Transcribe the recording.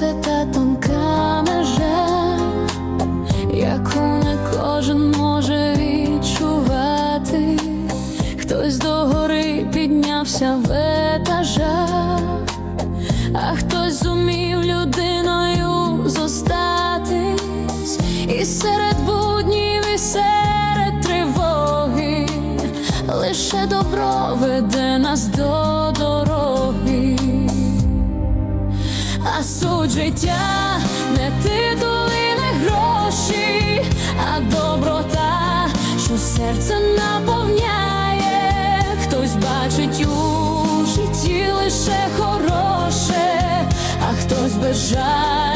це та тонка межа, яку не кожен може відчувати. Хтось догори піднявся в етажах, а хтось зумів людиною зостатись, і серед буднів, і серед тривоги, лише добро веде нас до А суть життя не титули, не гроші, а доброта, що серце наповняє, хтось бачить у житті лише хороше, а хтось принижає.